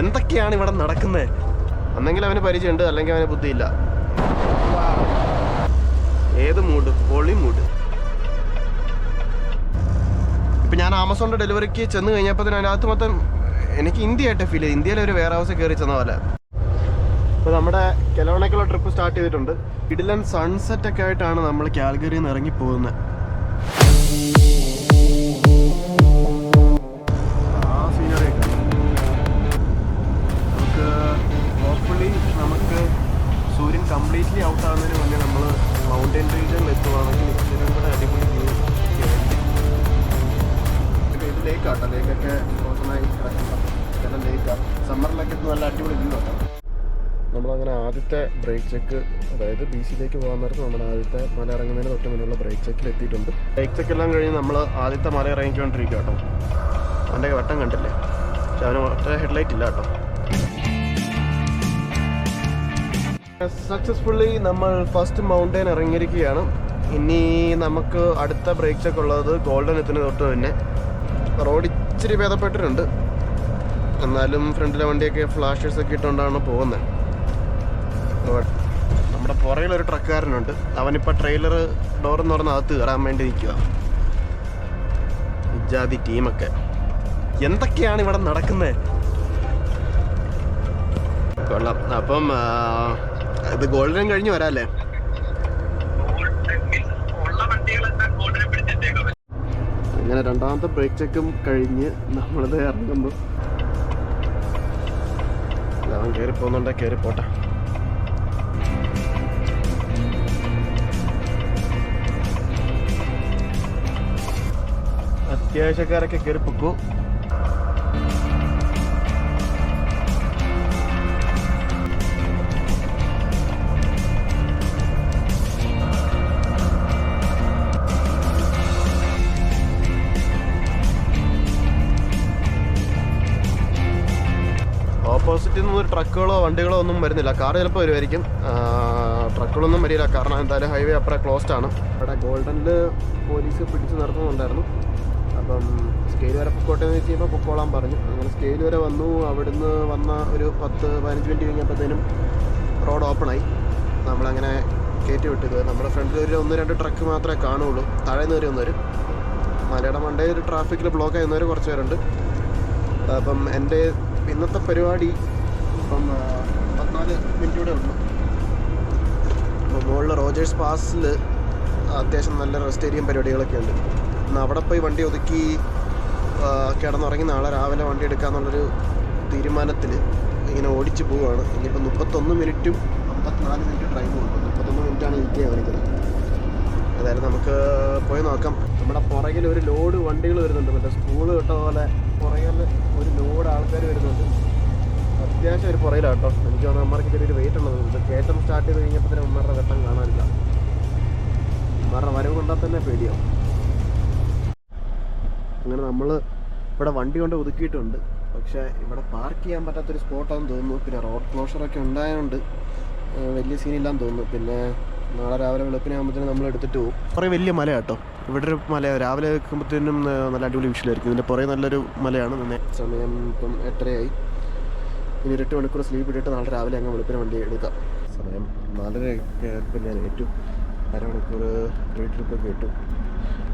എന്തൊക്കെയാണ് ഇവിടെ നടക്കുന്നത് അന്നെങ്കിൽ അവന് പരിചയമുണ്ട് അല്ലെങ്കിൽ അവന് ബുദ്ധിയില്ല. ഏത് മൂഡ്? പൊളി മൂഡ്. ഇപ്പൊ ഞാൻ ആമസോണിന്റെ ഡെലിവറിക്ക് ചെന്ന് കഴിഞ്ഞപ്പോൾ തന്നെ അതിനകത്ത് മൊത്തം എനിക്ക് ഇന്ത്യ ആയിട്ട് ഫീൽ ചെയ്തു ഇന്ത്യയിലെ ഒരു വെയർ ഹൗസ് കയറി ചെന്ന പോലെ. അപ്പോൾ നമ്മുടെ കെലോണയ്ക്കുള്ള ട്രിപ്പ് സ്റ്റാർട്ട് ചെയ്തിട്ടുണ്ട്. ഇഡിലൻ സൺസെറ്റ് ഒക്കെ ആയിട്ടാണ് നമ്മൾ കാൽഗറിയിൽ നിന്ന് ഇറങ്ങി പോകുന്നത് കംപ്ലീറ്റ്ലി ഔട്ട് ആവുന്നതിന് മുന്നേ നമ്മൾ മൗണ്ടൻ റീജിയനിൽ എത്തുവാണെങ്കിൽ ഇതിനും കൂടെ അടിപൊളി വ്യൂ ഇത് ലേക്കാട്ടോ ലേക്കൊക്കെ മോശമായി കിടക്കുന്ന. ലേക്കാണ് സമ്മറിലൊക്കെ ഇത് നല്ല അടിപൊളി വ്യൂ ആട്ടോ. നമ്മളങ്ങനെ ആദ്യത്തെ ബ്രേക്ക് ചെക്ക് അതായത് ബി സിയിലേക്ക് പോകാൻ നേരത്ത് നമ്മുടെ ആദ്യത്തെ മല ഇറങ്ങുന്നതിന് തൊട്ട് മുന്നിലുള്ള ബ്രേക്ക് ചെക്കിൽ എത്തിയിട്ടുണ്ട്. ബ്രേക്ക് ചെക്ക് എല്ലാം കഴിഞ്ഞ് നമ്മൾ ആദ്യത്തെ മല ഇറങ്ങിക്കൊണ്ടിരിക്കുക കേട്ടോ അവന്റെ വട്ടം കണ്ടില്ലേ? പക്ഷെ അവന് ഒറ്റ ഹെഡ്ലൈറ്റ് ഇല്ല കേട്ടോ സക്സസ്ഫുള്ളി നമ്മൾ ഫസ്റ്റ് മൗണ്ടൈൻ ഇറങ്ങിയിരിക്കുകയാണ്. ഇനി നമുക്ക് അടുത്ത ബ്രേക്ക് ചെക്ക് ഉള്ളത് ഗോൾഡൻ എത്തുന്ന തൊട്ട് തന്നെ. റോഡ് ഇച്ചിരി ഭേദപ്പെട്ടിട്ടുണ്ട്. എന്നാലും ഫ്രണ്ടിലെ വണ്ടിയൊക്കെ ഫ്ലാഷേഴ്സ് ഒക്കെ ഇട്ടുകൊണ്ടാണ് പോകുന്നത്. നമ്മുടെ പുറയിലൊരു ഒരു ട്രക്കുകാരനുണ്ട് അവനിപ്പോൾ ട്രെയിലർ ഡോർ പറഞ്ഞ അകത്ത് കയറാൻ വേണ്ടി നിൽക്കുക ജാതി ടീമൊക്കെ എന്തൊക്കെയാണ് ഇവിടെ നടക്കുന്നത്? കൊള്ളാം. അപ്പം ഇത് ഗോൾഡൻ കഴിഞ്ഞ് വരാല്ലേ? അങ്ങനെ രണ്ടാമത്തെ ബ്രേക്ക് ചെക്കും കഴിഞ്ഞ് നമ്മളിത് ഇറങ്ങുമ്പോൾ അവൻ കയറി പോകുന്നുണ്ടെ കയറി പോട്ടെ. അത്യാവശ്യക്കാരൊക്കെ കയറി പൊക്കൂ? ഓപ്പോസിറ്റിൽ നിന്നും ഒരു ട്രക്കുകളോ വണ്ടികളോ ഒന്നും വരുന്നില്ല. കാർ ചിലപ്പോൾ വരുമായിരിക്കും ട്രക്കുകളൊന്നും വരില്ല. കാരണം എന്തായാലും ഹൈവേ അപ്പുറം ക്ലോസ്ഡ് ആണ്. അവിടെ ഗോൾഡനിൽ പോലീസ് പിടിച്ച് നടത്തുന്നുണ്ടായിരുന്നു. അപ്പം സ്കെയിൽ വരെ പൊക്കോട്ടെ എന്ന് വെച്ച് കഴിഞ്ഞപ്പോൾ പൊക്കോളാൻ പറഞ്ഞു. അങ്ങനെ സ്കെയിൽ വരെ വന്നു. അവിടുന്ന് വന്ന ഒരു പത്ത് പതിനഞ്ച് മിനിറ്റ് കഴിഞ്ഞപ്പോഴത്തേനും റോഡ് ഓപ്പണായി നമ്മളങ്ങനെ കയറ്റി വിട്ടത് നമ്മുടെ ഫ്രണ്ടിൽ ഒരു ഒന്ന് രണ്ട് ട്രക്ക് മാത്രമേ കാണുള്ളൂ. താഴെ നിന്ന് വരും വന്നവർ മലയുടെ മണ്ടയിൽ ട്രാഫിക്കിൽ ബ്ലോക്ക് ആയിരുന്നവർ കുറച്ച് പേരുണ്ട്. അപ്പം എന്റെ ഇന്നത്തെ പരിപാടി ഇപ്പം പതിനാല് മിനിറ്റ് കൂടെ ഉള്ളു. അപ്പോൾ മുകളിൽ റോജേഴ്സ് പാസിൽ അത്യാവശ്യം നല്ല റെസ്റ്റ് ഏരിയയും പരിപാടികളൊക്കെ ഉണ്ട്. എന്നാൽ അവിടെ പോയി വണ്ടി ഒതുക്കി കിടന്നുറങ്ങി നാളെ രാവിലെ വണ്ടി എടുക്കാന്നുള്ളൊരു തീരുമാനത്തിൽ ഇങ്ങനെ ഓടിച്ച് പോവുകയാണ് ഇനിയിപ്പോൾ മുപ്പത്തൊന്ന് മിനിറ്റും അമ്പത്തിനാല് മിനിറ്റ് ഡ്രൈവ് കൊടുക്കും മുപ്പത്തൊന്ന് മിനിറ്റാണ് എനിക്ക് കാണിക്കുന്നത് അതായത് നമുക്ക് പോയി നോക്കാം. നമ്മുടെ പുറകിൽ ഒരു ലോഡ് വണ്ടികൾ വരുന്നുണ്ട്. മറ്റേ സ്കൂൾ വിട്ട പോലെ പുറകിൽ ഒരു ലോഡ് ആൾക്കാർ വരുന്നുണ്ട്. അത്യാവശ്യം ഒരു പുറകിലാണ് കേട്ടോ. എനിക്ക് തോന്നുന്നു അമ്മമാർക്ക് ചെറിയൊരു വെയിറ്റ് ഉള്ളത്. കയറ്റം സ്റ്റാർട്ട് ചെയ്ത് കഴിഞ്ഞപ്പോൾ തന്നെ ഉമ്മരുടെ വെട്ടം കാണാനില്ല. ഉമ്മരുടെ വരവ് കൊണ്ടാൽ തന്നെ പേടിയാവും. അങ്ങനെ നമ്മൾ ഇവിടെ വണ്ടി കൊണ്ട് ഒതുക്കിയിട്ടുണ്ട്. പക്ഷേ ഇവിടെ പാർക്ക് ചെയ്യാൻ പറ്റാത്തൊരു സ്പോട്ടാണെന്ന് തോന്നുന്നു. പിന്നെ റോഡ് ക്ലോഷറൊക്കെ ഉണ്ടായതുകൊണ്ട് വലിയ സീനില്ലാന്ന് തോന്നുന്നു. പിന്നെ നാളെ രാവിലെ വെളുപ്പിനാകുമ്പോഴത്തേനും നമ്മൾ എടുത്തിട്ട് പോകും കുറേ വലിയ മല കേട്ടോ. ഇവിടെ ഒരു മല രാവിലെ വെക്കുമ്പോഴത്തേനും നല്ല അടിപൊളി വിഷയമായിരിക്കും ഇതിന്റെ പുറകെ നല്ലൊരു മലയാണ്. സമയം ഇപ്പം എട്ടരയായി. ഇനി എട്ട് മണിക്കൂർ സ്ലീപ്പ് ഇട്ടിട്ട് നാളെ രാവിലെ അങ്ങ് വെളുപ്പിന് വണ്ടി എടുക്കാം. സമയം നാലര ഇപ്പം ഞാൻ ഏറ്റു. അരമണിക്കൂർ വീട്ടിലൊക്കെ ഇട്ടു.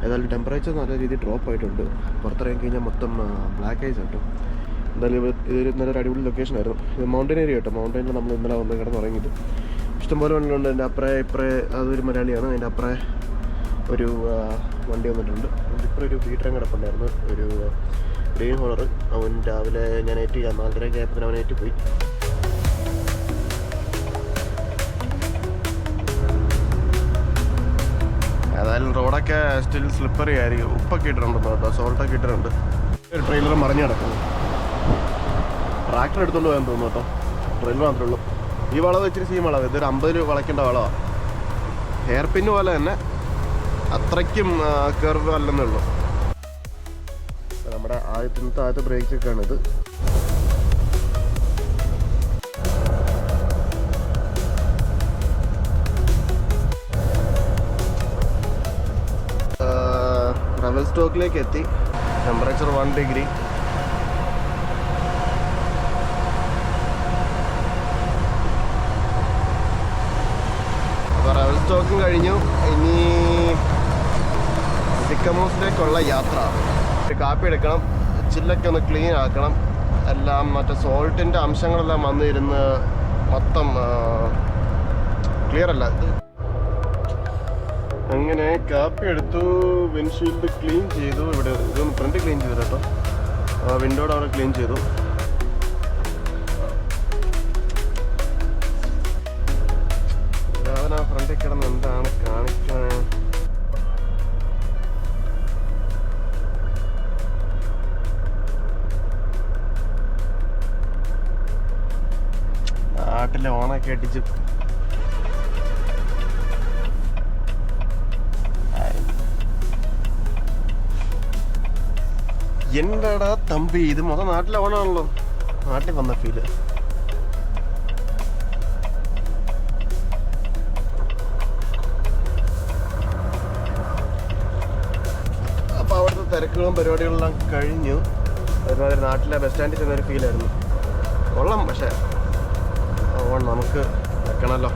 ഏതായാലും ടെമ്പറേച്ചർ നല്ല രീതിയിൽ ഡ്രോപ്പ് ആയിട്ടുണ്ട്. പുറത്തിറങ്ങി കഴിഞ്ഞാൽ മൊത്തം ബ്ലാക്ക് ഐസ് കിട്ടും എന്തായാലും ഇത് ഇതൊരു നല്ലൊരു അടിപൊളി ലൊക്കേഷൻ ആയിരുന്നു. ഇത് മൗണ്ടൻ ഏരിയ കേട്ടോ മൗണ്ടനിൽ നമ്മൾ ഇന്നലെ വന്ന് കിടന്ന് ഉറങ്ങിയിട്ട് ഇഷ്ടംപോലെ വണ്ടികളുണ്ട്. എന്റെ അപ്പുറേ ഇപ്പറേ അതൊരു മലയാളിയാണ്. അതിന്റെ അപ്പുറേ ഒരു വണ്ടി വന്നിട്ടുണ്ട്. ഇപ്പുറം ഒരു വീട്ടിലും കിടപ്പുണ്ടായിരുന്നു ഒരു ഗ്രീൻ ഹോളർ അവൻ രാവിലെ ഞാൻ ഏറ്റ് ചെയ്യാൻ നാലര ആയപ്പോൾ അവൻ ഏറ്റ് പോയി. ഏതായാലും റോഡൊക്കെ സ്റ്റിൽ സ്ലിപ്പറി ആയിരിക്കും. ഉപ്പൊക്കെ ഇട്ടിട്ടുണ്ട് കേട്ടോ സോൾട്ടൊക്കെ ഇട്ടിട്ടുണ്ട്. ഒരു ട്രെയിലർ മറിഞ്ഞു കിടക്കുന്നു. ട്രാക്ടർ എടുത്തോണ്ട് പോകാൻ തോന്നുന്നു കേട്ടോ ട്രെയിലർ മാത്രമേ ഉള്ളൂ. ഈ വളവ് ഇച്ചിരി സീം വളവ്. ഇതൊരു അമ്പത് രൂപ വളയ്ക്കേണ്ട വളമാണ് ഹെയർ പിന്നു പോലെ തന്നെ അത്രയ്ക്കും കർവ് അല്ലെന്നേ ഉള്ളൂ. നമ്മുടെ ആദ്യത്തെ ആദ്യത്തെ ബ്രേക്ക് ചെക്കാണിത് റവൽ സ്റ്റോക്കിലേക്ക് എത്തി. ടെമ്പറേച്ചർ വൺ ഡിഗ്രി അപ്പോൾ റവൽ സ്റ്റോക്കും കഴിഞ്ഞു. ഇനി സിക്കമോസിലേക്കുള്ള യാത്ര. കാപ്പി എടുക്കണം ചില്ലൊക്കെ ഒന്ന് ക്ലീൻ ആക്കണം. എല്ലാം മറ്റേ സോൾട്ടിന്റെ അംശങ്ങളെല്ലാം വന്നിരുന്ന് മൊത്തം ക്ലിയർ അല്ല. അങ്ങനെ കാപ്പി എടുത്തു വിൻഷീൽഡ് ക്ലീൻ ചെയ്തു. ഇവിടെ ഇതൊന്ന് ഫ്രണ്ട് ക്ലീൻ ചെയ്തു കേട്ടോ. വിൻഡോയുടെ അവിടെ ക്ലീൻ ചെയ്തു. നാട്ടിലെ അടിച്ചു. എന്താടാ തമ്പി ഇത് മൊത്തം നാട്ടിലെ ഓണാണല്ലോ നാട്ടിൽ വന്ന ഫീൽ അപ്പോൾ അവിടുത്തെ തിരക്കുകളും പരിപാടികളെല്ലാം കഴിഞ്ഞു. ഒരുമാതിരി നാട്ടിലെ ബസ് സ്റ്റാൻഡിൽ ചെന്നൊരു ഫീലായിരുന്നു കൊള്ളാം പക്ഷേ. നമുക്ക് വെക്കണമല്ലോ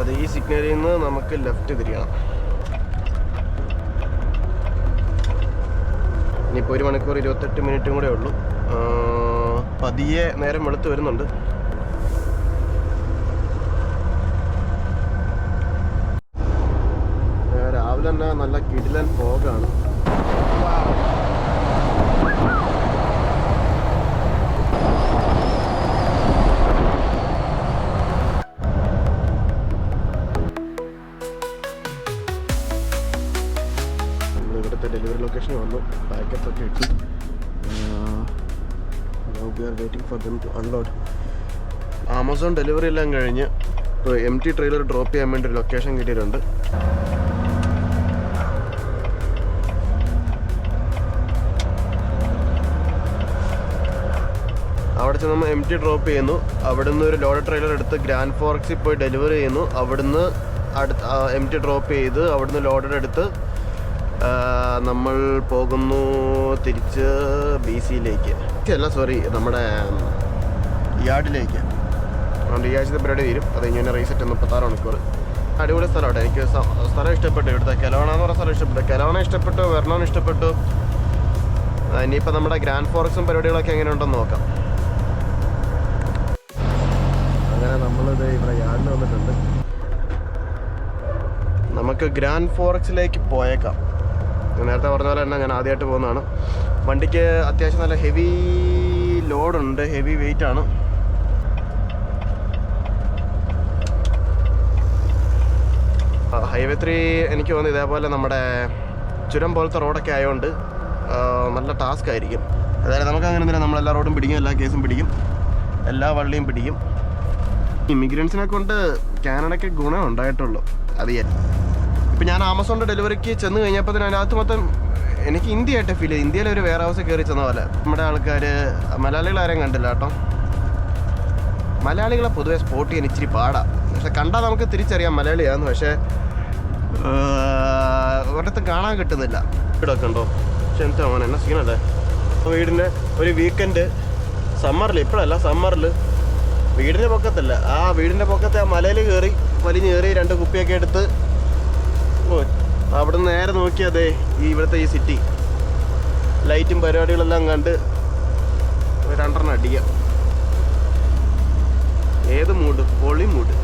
അത് ഈ സിഗ്നലിൽ നിന്ന് നമുക്ക് ലെഫ്റ്റ് തിരിയണം. ഇനിയിപ്പോൾ ഒരു മണിക്കൂർ ഇരുപത്തെട്ട് മിനിറ്റും കൂടെ ഉള്ളൂ. പതിയെ നേരം വെളുത്ത് വരുന്നുണ്ട്. രാവിലെ തന്നെ നല്ല കിടിലൻ ഫോഗാണ്. We are waiting for them to unload Amazon delivery എല്ലാം കഴിഞ്ഞ് ഇപ്പോൾ എം ടി ട്രെയിലർ ഡ്രോപ്പ് ചെയ്യാൻ വേണ്ടി ഒരു ലൊക്കേഷൻ കിട്ടിയിട്ടുണ്ട്. അവിടെ ചെന്ന് നമ്മൾ എം ടി ഡ്രോപ്പ് ചെയ്യുന്നു. അവിടുന്ന് ഒരു ലോഡ് ട്രെയിലർ എടുത്ത് ഗ്രാൻഡ് ഫോറക്സിൽ പോയി ഡെലിവറി ചെയ്യുന്നു. അവിടുന്ന് അടുത്ത് എം ടി ഡ്രോപ്പ് ചെയ്ത് അവിടുന്ന് ലോഡർ എടുത്ത് നമ്മൾ പോകുന്നു തിരിച്ച് ബി സിയിലേക്ക് അല്ല സോറി നമ്മുടെ യാർഡിലേക്ക്. അതുകൊണ്ട് ഈ ആഴ്ചത്തെ പരിപാടി തീരും. അത് ഇങ്ങനെ റീസെറ്റ് മുപ്പത്താറ് മണിക്കൂർ. അടിപൊളി സ്ഥലമാണ് എനിക്ക് സ്ഥലം ഇഷ്ടപ്പെട്ടു. ഇവിടുത്തെ കെലോണ എന്ന് പറഞ്ഞ സ്ഥലം ഇഷ്ടപ്പെട്ടു. കെലോണ ഇഷ്ടപ്പെട്ടു വെർണോൺ ഇഷ്ടപ്പെട്ടു. ഇനിയിപ്പോൾ നമ്മുടെ ഗ്രാൻഡ് ഫോറക്സും പരിപാടികളൊക്കെ എങ്ങനെ ഉണ്ടെന്ന് നോക്കാം. അങ്ങനെ നമ്മളിത് ഇവിടെ യാർഡിൽ വന്നിട്ടുണ്ട്. നമുക്ക് ഗ്രാൻഡ് ഫോറക്സിലേക്ക് പോയേക്കാം. നേരത്തെ പറഞ്ഞ പോലെ തന്നെ ഞാൻ ആദ്യമായിട്ട് പോകുന്നതാണ്. വണ്ടിക്ക് അത്യാവശ്യം നല്ല ഹെവി ലോഡുണ്ട് ഹെവി വെയിറ്റ് ആണ്. ഹൈവേ ത്രീ എനിക്ക് തോന്നുന്നു ഇതേപോലെ നമ്മുടെ ചുരം പോലത്തെ റോഡൊക്കെ ആയതുകൊണ്ട് നല്ല ടാസ്ക് ആയിരിക്കും. അതായത് നമുക്ക് അങ്ങനെ തന്നെ നമ്മളെല്ലാ റോഡും പിടിക്കും എല്ലാ കേസും പിടിക്കും. എല്ലാ വള്ളിയും പിടിക്കും. ഇമിഗ്രൻസിനെ കൊണ്ട് കാനഡയ്ക്ക് ഗുണം ഉണ്ടായിട്ടുള്ളൂ. അത് ഇപ്പം ഞാൻ ആമസോണിന്റെ ഡെലിവറിക്ക് ചെന്ന് കഴിഞ്ഞപ്പോൾ തന്നെ അതിനകത്ത് മൊത്തം എനിക്ക് ഇന്ത്യയായിട്ട് ഫീൽ ചെയ്തു. ഇന്ത്യയിലെ ഒരു വെയർ ഹൗസ് കയറി ചെന്ന പോലെ. നമ്മുടെ ആൾക്കാർ മലയാളികൾ ആരെയും കണ്ടില്ല കേട്ടോ. മലയാളികളെ പൊതുവെ സ്പോട്ട് ചെയ്യാൻ ഇച്ചിരി പാടാണ് പക്ഷെ കണ്ടാൽ നമുക്ക് തിരിച്ചറിയാം മലയാളിയാന്ന്. പക്ഷേ ഒരിടത്തും കാണാൻ കിട്ടുന്നില്ല. വീടൊക്കെ ഉണ്ടോ? പക്ഷെ എന്താ അങ്ങനെ എന്നാ സീനല്ലേ വീടിന്റെ ഒരു വീക്കെൻഡ് സമ്മറിൽ ഇപ്പോഴല്ല സമ്മറിൽ വീടിന്റെ പൊക്കത്തല്ല. ആ വീടിന്റെ പൊക്കത്തെ ആ മലയിൽ കയറി വലിഞ്ഞ് കയറി രണ്ട് കുപ്പിയൊക്കെ എടുത്ത് ഓ അവിടെ നേരെ നോക്കിയതേ ഈ ഇവിടുത്തെ ഈ സിറ്റി ലൈറ്റും പരിപാടികളെല്ലാം കണ്ട് രണ്ടെണ്ണം അടിക്കാം. ഏത് മൂഡ് പൊളി മൂഡ്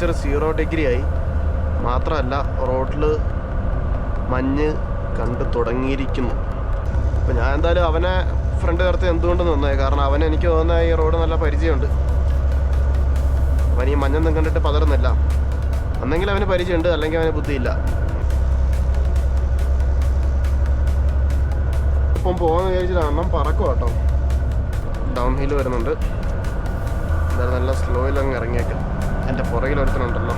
ടെമ്പറേച്ചർ സീറോ ഡിഗ്രി ആയി മാത്രമല്ല റോഡിൽ മഞ്ഞ് കണ്ടു തുടങ്ങിയിരിക്കുന്നു. അപ്പോൾ ഞാൻ എന്തായാലും അവനെ ഫ്രണ്ട് ചേർത്ത് എന്തുകൊണ്ട് നിന്നേ? കാരണം അവൻ എനിക്ക് തോന്നുന്ന ഈ റോഡ് നല്ല പരിചയമുണ്ട്. അവൻ ഈ മഞ്ഞൊന്നും കണ്ടിട്ട് പതറുന്നില്ല. ഒന്നെങ്കിൽ അവന് പരിചയമുണ്ട് അല്ലെങ്കിൽ അവന് ബുദ്ധിയില്ല. ഇപ്പം പോകാന്ന് വിചാരിച്ചിട്ട് അണ്ണം പറക്കും കേട്ടോ. ഡൗൺ ഹിൽ വരുന്നുണ്ട്. എന്തായാലും നല്ല സ്ലോയിൽ അങ്ങ് ഇറങ്ങിയേക്കാം. എന്റെ പുറകിൽ ഒരുത്തനുണ്ടല്ലോ.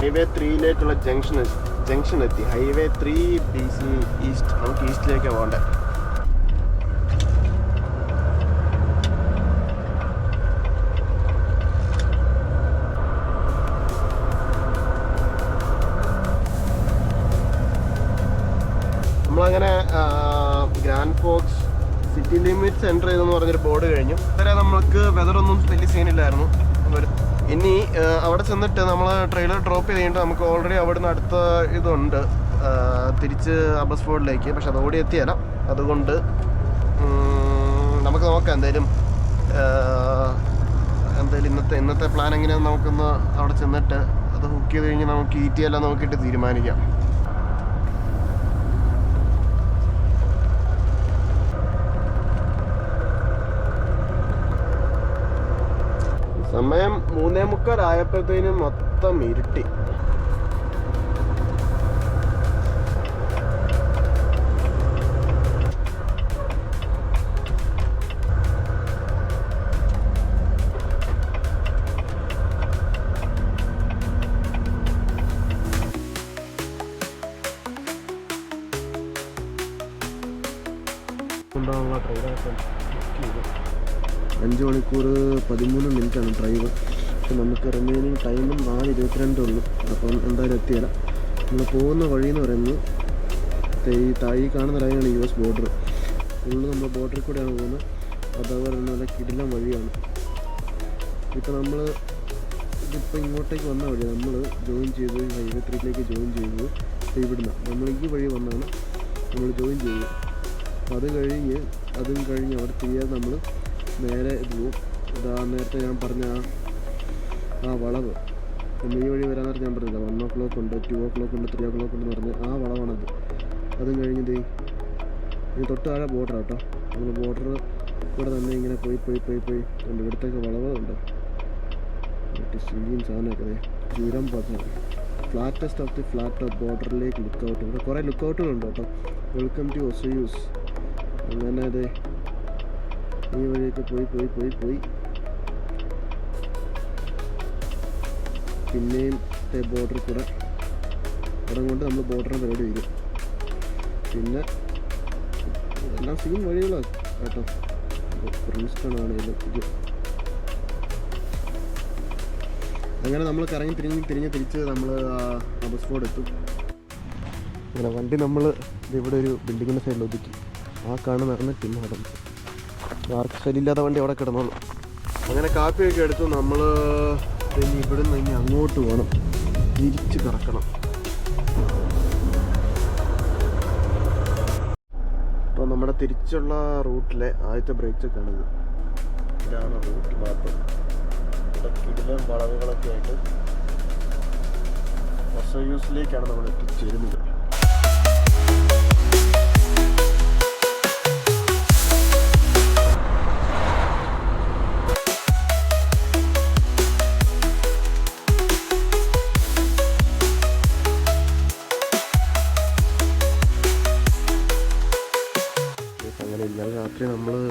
ഹൈവേ ത്രീയിലേക്കുള്ള ജംഗ്ഷൻ ജംഗ്ഷൻ എത്തി. Highway three B C east നമുക്ക് ഈസ്റ്റിലേക്കാണ് പോകേണ്ടത് അവിടെ ചെന്നിട്ട് നമ്മൾ ട്രെയിലർ ഡ്രോപ്പ് ചെയ്ത് നമുക്ക് ഓൾറെഡി അവിടുന്ന് അടുത്ത ഇതുണ്ട്. ആ, അബസ് അബസ്ഫോർഡിലേക്ക് പക്ഷെ അത് ഓടി എത്തിയല്ല. അതുകൊണ്ട് നമുക്ക് നോക്കാം എന്തായാലും എന്തായാലും ഇന്നത്തെ ഇന്നത്തെ പ്ലാൻ എങ്ങനെയാണെന്ന് നമുക്കൊന്ന് അവിടെ ചെന്നിട്ട് അത് ബുക്ക് ചെയ്ത് കഴിഞ്ഞ് നമുക്ക് ഈ ടി എല്ലാം നോക്കിയിട്ട് തീരുമാനിക്കാം. സമയം മൂന്നേ മുക്കാലായപ്പോഴത്തേനും മൊത്തം ഇരുട്ടി. കൊണ്ടുപോകാനുള്ള ട്രെയിനൊക്കെ ബുക്ക് ചെയ്തു അഞ്ച് മണിക്കൂർ പതിമൂന്ന് മിനിറ്റാണ് ഡ്രൈവ്. പക്ഷെ നമുക്ക് റിമൈനിങ് ടൈമും നാല് ഇരുപത്തിരണ്ടേ ഉള്ളൂ. അപ്പം എന്തായാലും എത്തിയല്ല നമ്മൾ പോകുന്ന വഴി എന്ന് പറയുന്നത് ഈ തായി കാണുന്ന ലൈനാണ് യു എസ് ബോർഡർ ഫുള്ള് നമ്മൾ ബോർഡറിൽ കൂടെയാണ് പോകുന്നത്. അതേപോലെ നല്ല കിടിലം വഴിയാണ്. ഇപ്പം നമ്മൾ ഇതിപ്പോൾ ഇങ്ങോട്ടേക്ക് വന്ന വഴി നമ്മൾ ജോയിൻ ചെയ്ത് ഹൈവേ ത്രീയിലേക്ക് ജോയിൻ ചെയ്തു ഇവിടുന്ന് നമ്മൾ ഈ വഴി വന്നാണ് നമ്മൾ ജോയിൻ അപ്പോൾ അത് കഴിഞ്ഞ് അതും കഴിഞ്ഞ് അവിടെ തിരിയാതെ നമ്മൾ നേരെ പോവും ഇതാ നേരത്തെ ഞാൻ പറഞ്ഞ ആ വളവ്. ഈ വഴി വരാൻ നേരത്തെ ഞാൻ പറഞ്ഞില്ല വൺ ഓ ക്ലോക്ക് ഉണ്ട് ടു ഓ ക്ലോക്ക് ഉണ്ട് ത്രീ ഓ ക്ലോക്ക് ഉണ്ടെന്ന് പറഞ്ഞ് ആ വളവാണത്. അതും കഴിഞ്ഞിട്ട് ഇനി തൊട്ട് താഴെ ബോർഡർ കേട്ടോ. നമ്മൾ ബോർഡർ ഇവിടെ തന്നെ ഇങ്ങനെ പോയി പോയി പോയി പോയി. ഉണ്ട് ഇവിടത്തേക്ക് വളവുണ്ട് സീൻ സാധനമൊക്കെ ചുരം പഥ flattest of the flat of ബോർഡറിലേക്ക് look out ഇവിടെ കുറേ ലുക്ക് ഔട്ടുകളുണ്ട് കേട്ടോ. വെൽക്കം ടു ഒസയൂസ് അങ്ങനെ അതെ ഈ വഴിയൊക്കെ പോയി പോയി പോയി പോയി. പിന്നെയും ബോർഡറിൽ കൂടെ. ഇടം കൊണ്ട് നമ്മൾ ബോർഡറിനെ പരിപാടി വരും. പിന്നെ എല്ലാം സെയിം വഴികളാണ് കേട്ടോ. പ്രിൻസ്റ്റൺ ഇത്. അങ്ങനെ നമ്മൾ കറങ്ങി തിരിഞ്ഞ് തിരിഞ്ഞ് തിരിച്ച് നമ്മൾ അബസ്ഫോർഡ് എത്തും. അങ്ങനെ വണ്ടി നമ്മൾ ഇവിടെ ഒരു ബിൽഡിങ്ങിന്റെ സൈഡിൽ ഒതുക്കി. ആ കാണുന്ന പിന്നെ നടന്നു ആർക്ക് ശരിയില്ലാത്ത വണ്ടി അവിടെ കിടന്നുള്ളൂ അങ്ങനെ കാപ്പിയൊക്കെ എടുത്ത് നമ്മൾ ഇനി ഇവിടുന്ന് ഇനി അങ്ങോട്ട് പോകണം തിരിച്ച് കറക്കണം. അപ്പോൾ നമ്മുടെ തിരിച്ചുള്ള റൂട്ടിലെ ആദ്യത്തെ ബ്രേക്ക് ചെക്കാണിത് ഇതാണ് റൂട്ട് മാപ്പ്. ഇവിടെ കിടിലും വളവുകളൊക്കെ ആയിട്ട് യൂസിലേക്കാണ് നമ്മൾ എത്തിച്ചേരുന്നത്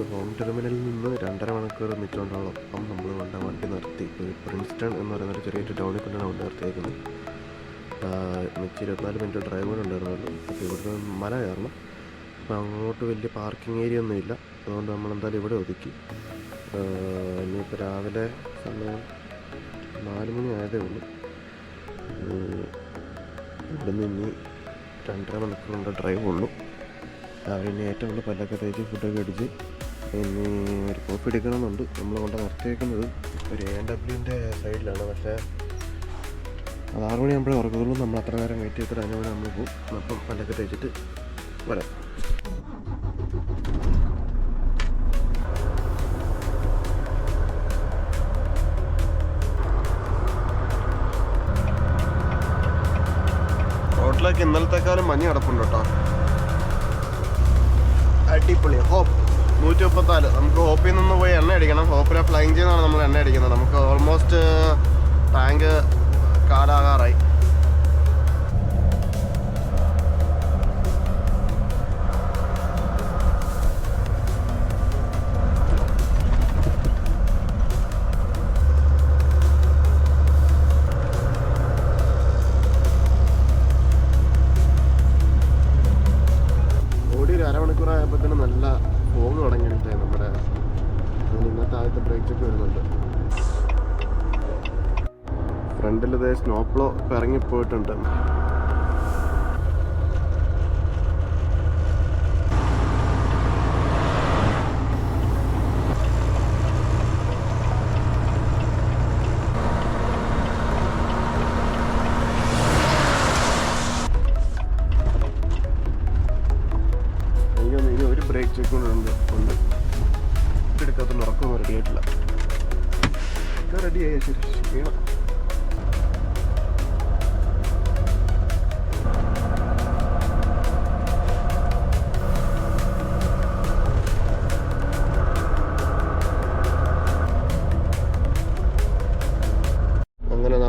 ഹോം ടെർമിനലിൽ നിന്ന് രണ്ടര മണിക്കൂർ അപ്പം നമ്മൾ കൊണ്ട് വണ്ടി നിർത്തി. ഒരു പ്രിൻസ്റ്റൺ എന്ന് പറയുന്ന ഒരു ചെറിയൊരു ടൗണിൽ കൊണ്ടാണ് വണ്ടി നിർത്തിയേക്കുന്നത് മിക്ക ഇരുപത്തിനാല് മിനിറ്റ് ഡ്രൈവ് കൂടെ ഉണ്ടായിരുന്നുള്ളൂ. അപ്പോൾ ഇവിടുന്ന് മല കയറണം. അപ്പോൾ അങ്ങോട്ട് വലിയ പാർക്കിംഗ് ഏരിയ ഒന്നുമില്ല അതുകൊണ്ട് നമ്മൾ എന്തായാലും ഇവിടെ ഒതുക്കി. ഇനിയിപ്പോൾ രാവിലെ സമയം നാല് മണി ആയതേ ഉള്ളൂ. ഇവിടുന്ന് ഇനി രണ്ടര മണിക്കൂറിന്റെ ഡ്രൈവ് ഉള്ളൂ. രാവിലെ ഏറ്റവും കൂടുതൽ പല്ലൊക്കെ തേച്ച് ഫുഡൊക്കെ അടിച്ച് ഇനി ഒരു കോപ്പി എടുക്കണമെന്നുണ്ട് നമ്മൾ കൊണ്ട് നിർത്തിയേക്കുന്നത് ഒരു എ ഡബ്ല്യുവിന്റെ സൈഡിലാണ് പക്ഷേ അത് ആറ് മണിയാകുമ്പോഴേ ഉറക്കത്തുള്ളൂ. നമ്മൾ അത്ര നേരം വെയിറ്റ് ചെയ്തിട്ട് അതിന് വേണ്ടി നമ്മൾ പോകും അപ്പം പല്ലൊക്കെ തേച്ചിട്ട് വരാം. റോഡിലേക്ക് ഇന്നലത്തെക്കാളും മഞ്ഞ് കിടപ്പുണ്ട് കേട്ടോ. അടിപൊളി. ഹോപ്പ് നൂറ്റി മുപ്പത്തിനാല് നമുക്ക് ഹോപ്പിൽ നിന്ന് പോയി എണ്ണ അടിക്കണം. ഹോപ്പിലെ ഫ്ലൈങ് ചെയ്യുന്നതാണ് നമ്മൾ എണ്ണ അടിക്കുന്നത്. നമുക്ക് ഓൾമോസ്റ്റ് ടാങ്ക് കാലാകാറായി.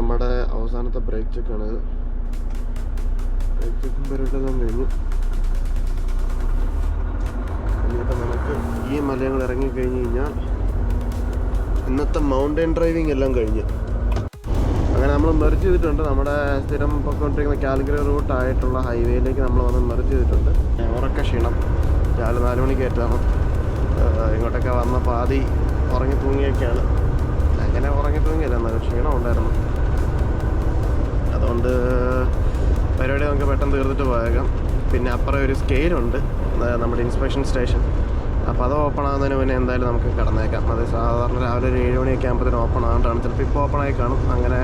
നമ്മുടെ അവസാനത്തെ ബ്രേക്ക് ചെക്കാണ് ബ്രേക്ക് ചെക്കും പരിപാടിയെല്ലാം കഴിഞ്ഞു. എന്നിട്ട് നമുക്ക് ഈ മലയങ്ങൾ ഇറങ്ങി കഴിഞ്ഞ് കഴിഞ്ഞാൽ ഇന്നത്തെ മൗണ്ടൻ ഡ്രൈവിംഗ് എല്ലാം കഴിഞ്ഞ്. അങ്ങനെ നമ്മൾ മെർജ് ചെയ്തിട്ടുണ്ട്. നമ്മുടെ സ്ഥിരം പൊക്കൊണ്ടിരിക്കുന്ന കാലിക്കറ്റ് റൂട്ടായിട്ടുള്ള ഹൈവേയിലേക്ക് നമ്മൾ വന്ന് മെർജ് ചെയ്തിട്ടുണ്ട്. ഉറക്ക ക്ഷീണം. രാവിലെ നാല് മണിക്ക് കയറ്റാണ് ഇങ്ങോട്ടൊക്കെ വന്ന പാതി ഉറങ്ങി തൂങ്ങിയൊക്കെയാണ് അങ്ങനെ ഉറങ്ങി തൂങ്ങിയല്ല എന്നാലും ക്ഷീണം ഉണ്ടായിരുന്നു. അതുകൊണ്ട് പരിപാടി നമുക്ക് പെട്ടെന്ന് തീർന്നിട്ട് പോയേക്കാം. പിന്നെ അപ്പുറം ഒരു സ്കെയിലുണ്ട് നമ്മുടെ ഇൻസ്പെക്ഷൻ സ്റ്റേഷൻ. അപ്പോൾ അത് ഓപ്പൺ ആകുന്നതിന് മുന്നേ എന്തായാലും നമുക്ക് കടന്നേക്കാം. അത് സാധാരണ രാവിലെ ഒരു ഏഴ് മണിയൊക്കെ ആകുമ്പോഴത്തേനും ഓപ്പൺ ആകേണ്ടതാണ് ചിലപ്പോൾ ഇപ്പോൾ ഓപ്പൺ ആയി കാണും. അങ്ങനെ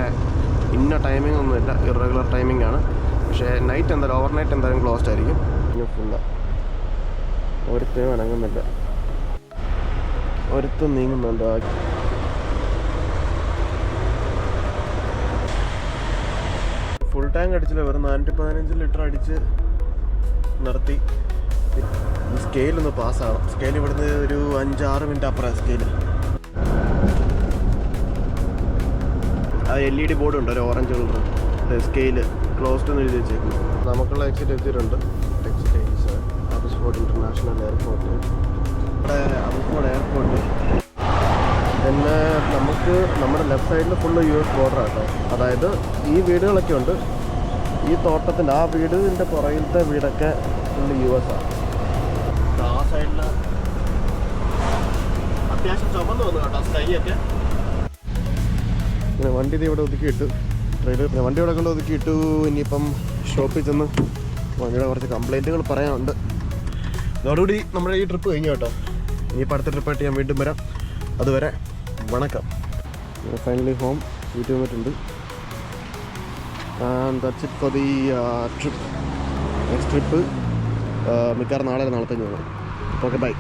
ഇന്ന ടൈമിംഗ് ഒന്നുമില്ല ഇറഗുലർ ടൈമിംഗ് ആണ്. പക്ഷേ നൈറ്റ് എന്തായാലും ഓവർ നൈറ്റ് എന്തായാലും ക്ലോസ്ഡ് ആയിരിക്കും. ഇനി ഫുള്ള് ഒരുത്തും അനങ്ങുന്നില്ല. ഒരുത്തും നീങ്ങുന്നുണ്ട് ആ ഫുൾ ടാങ്ക് അടിച്ചില്ല. വെറും നാനൂറ്റി പതിനഞ്ച് ലിറ്റർ അടിച്ച് നിർത്തി. സ്കെയിൽ ഒന്ന് പാസ്സാകണം സ്കെയിൽ ഇവിടുന്ന് ഒരു അഞ്ചാറ് മിനിറ്റ് അപ്പുറം സ്കെയിൽ ആ എൽ ഇ ഡി ബോർഡ് ഉണ്ട്. ഒരു ഓറഞ്ച് കളർ സ്കെയിൽ ക്ലോസ്ഡ് എന്ന് എഴുതി വെച്ചേക്കുന്നു. നമുക്കുള്ള എക്സിറ്റ് എത്തിയിട്ടുണ്ട് എക്സിറ്റ് അബസ്ഫോർഡ് ഇന്റർനാഷണൽ എയർപോർട്ട് ഇവിടെ അബിസ്ഫോർഡ് എയർപോർട്ട് പിന്നെ നമുക്ക് നമ്മുടെ ലെഫ്റ്റ് സൈഡിൽ ഫുള്ള് യു എസ് ബോർഡർ കേട്ടോ. അതായത് ഈ വീടുകളൊക്കെ ഉണ്ട്. ഈ തോട്ടത്തിന്റെ ആ വീടിന്റെ പുറകിലത്തെ വീടൊക്കെ ഫുള്ള് യു എസ് ആണ് ആ സൈഡിൽ അത്യാവശ്യം ചുമന്ന് വന്നു കേട്ടോ സ്കൈ ഒക്കെ വണ്ടി ഇത് ഇവിടെ ഒതുക്കിയിട്ടു ട്രെയിലർ പിന്നെ വണ്ടി ഇവിടെ കൊണ്ട് ഒതുക്കിയിട്ടു ഇനിയിപ്പം ഷോപ്പിൽ ചെന്ന് വണ്ടിയുടെ കുറച്ച് കംപ്ലൈന്റുകൾ പറയാനുണ്ട്. അതോടുകൂടി നമ്മുടെ ഈ ട്രിപ്പ് കഴിഞ്ഞു കേട്ടോ. ഇനിയിപ്പോൾ അടുത്ത ട്രിപ്പായിട്ട് ഞാൻ വീണ്ടും വരാം. അതുവരെ വണക്കം. ഫൈനലി ഹോം വീട്ടിൽ പറ്റുണ്ട് and that's it for the trip next trip മിക്കവാറും നാളെ നാളത്തെ ഓക്കെ ബൈ